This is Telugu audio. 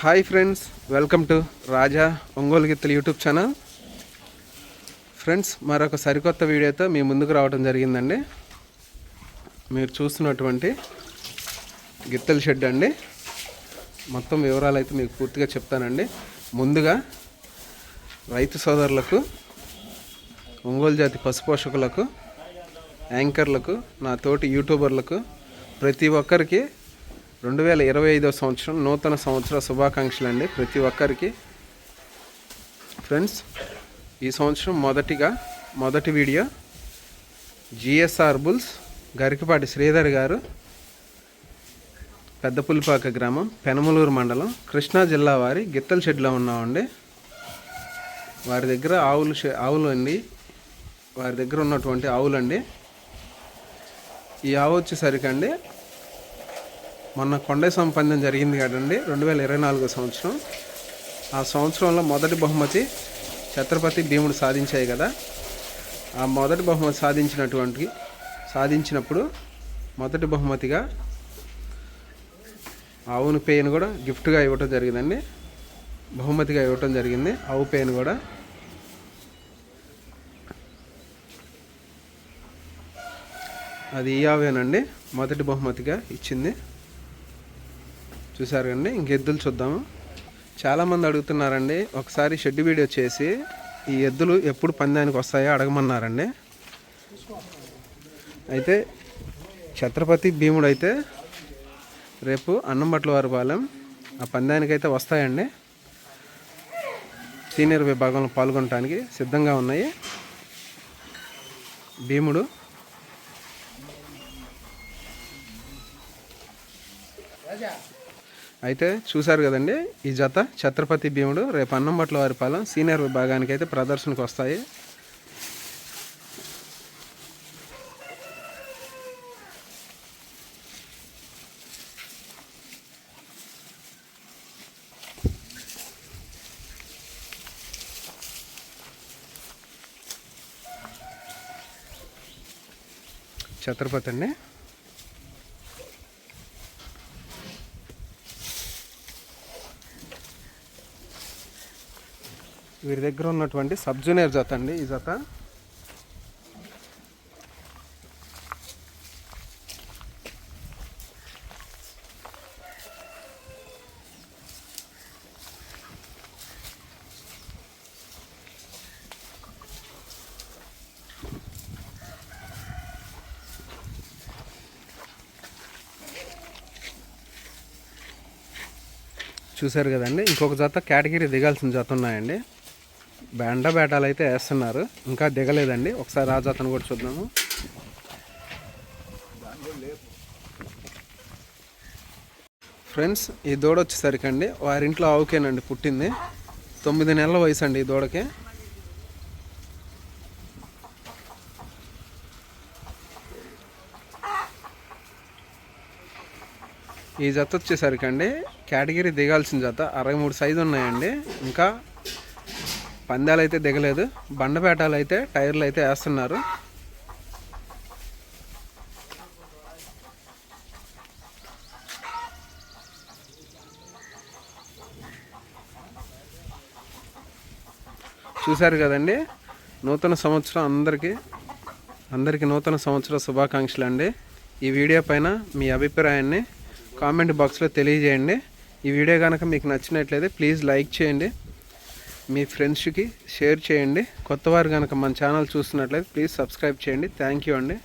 Hi friends welcome to Raja Ongole గిత్తలు యూట్యూబ్ ఛానల్. ఫ్రెండ్స్ మరొక సరికొత్త వీడియోతో మీ ముందుకు రావడం జరిగిందండి. మీరు చూస్తున్నటువంటి గిత్తల షెడ్ అండి. మొత్తం వివరాలు అయితే మీకు పూర్తిగా చెప్తానండి. ముందుగా రైతు సోదరులకు ఒంగోలు జాతి పశుపోషకులకు యాంకర్లకు నా తోటి యూట్యూబర్లకు ప్రతి ఒక్కరికి రెండు వేల ఇరవై ఐదో సంవత్సరం నూతన సంవత్సర శుభాకాంక్షలు అండి ప్రతి ఒక్కరికి. ఫ్రెండ్స్ ఈ సంవత్సరం మొదటిగా మొదటి video GSR bulls Garikapati Sridhar garu Peddapulipaka గ్రామం పెనమలూరు మండలం కృష్ణా జిల్లా వారి గిత్తల షెడ్లో ఉన్నామండి. వారి దగ్గర ఆవులు ఆవులు అండి. వారి దగ్గర ఉన్నటువంటి ఆవులండి. ఈ ఆవు వచ్చేసరికి అండి మొన్న కొండ పందెం జరిగింది కదండి రెండు వేల ఇరవై నాలుగో సంవత్సరం. ఆ సంవత్సరంలో మొదటి బహుమతి ఛత్రపతి భీముడు సాధించాయి కదా. ఆ మొదటి బహుమతి సాధించినటువంటి సాధించినప్పుడు మొదటి బహుమతిగా ఆవును పెయిన్ కూడా గిఫ్ట్గా ఇవ్వటం జరిగిందండి. బహుమతిగా ఇవ్వటం జరిగింది. ఆవు పేను కూడా. అది ఈ ఆవేనండి. మొదటి బహుమతిగా ఇచ్చింది. చూసారు కండి ఇంకెద్దులు చూద్దాము. చాలామంది అడుగుతున్నారండి ఒకసారి షెడ్ వీడియో చేసి ఈ ఎద్దులు ఎప్పుడు పందానికి వస్తాయో అడగమన్నారండి. అయితే ఛత్రపతి భీముడు అయితే రేపు అన్నంబట్ల వారి పాలెం ఆ పందానికి అయితే వస్తాయండి. సీనియర్ విభాగంలో పాల్గొనడానికి సిద్ధంగా ఉన్నాయి భీముడు. అయితే చూశారు కదండి ఈ జత ఛత్రపతి భీముడు రేపు అన్నంబట్ల వారి పాలెం సీనియర్ విభాగానికి అయితే ప్రదర్శనకు వస్తాయి. ఛత్రపతి అండి. వీరి దగ్గర ఉన్నటువంటి సబ్ జూనియర్ జత అండి ఈ జత. చూశారు కదండి ఇంకొక జత కేటగిరీ దిగాల్సిన జత ఉన్నాయండి. బెండ బేటాలు అయితే వేస్తున్నారు. ఇంకా దిగలేదండి. ఒకసారి రాజు అతను కూడా చూద్దాము. ఫ్రెండ్స్ ఈ దూడ వచ్చేసరికి అండి వారింట్లో ఆవుకేనండి పుట్టింది. తొమ్మిది నెలల వయసు అండి ఈ దూడకి. ఈ జత వచ్చేసరికి అండి కేటగిరీ దిగాల్సిన జత. అరవై మూడు సైజు ఉన్నాయండి. ఇంకా పందాలు అయితే దిగలేదు బండపేటాలు అయితే టైర్లు అయితే వేస్తున్నారు. చూశారు కదండి నూతన సంవత్సరం అందరికీ అందరికీ నూతన సంవత్సర శుభాకాంక్షలు అండి ఈ వీడియో పైన మీ అభిప్రాయాన్ని కామెంట్ బాక్స్లో తెలియజేయండి. ఈ వీడియో కనుక మీకు నచ్చినట్లయితే ప్లీజ్ లైక్ చేయండి. మీ ఫ్రెండ్స్కి షేర్ చేయండి. కొత్తవారు కనుక మన ఛానల్ చూస్తున్నట్లయితే ప్లీజ్ సబ్స్క్రైబ్ చేయండి. థ్యాంక్ యూ అండి.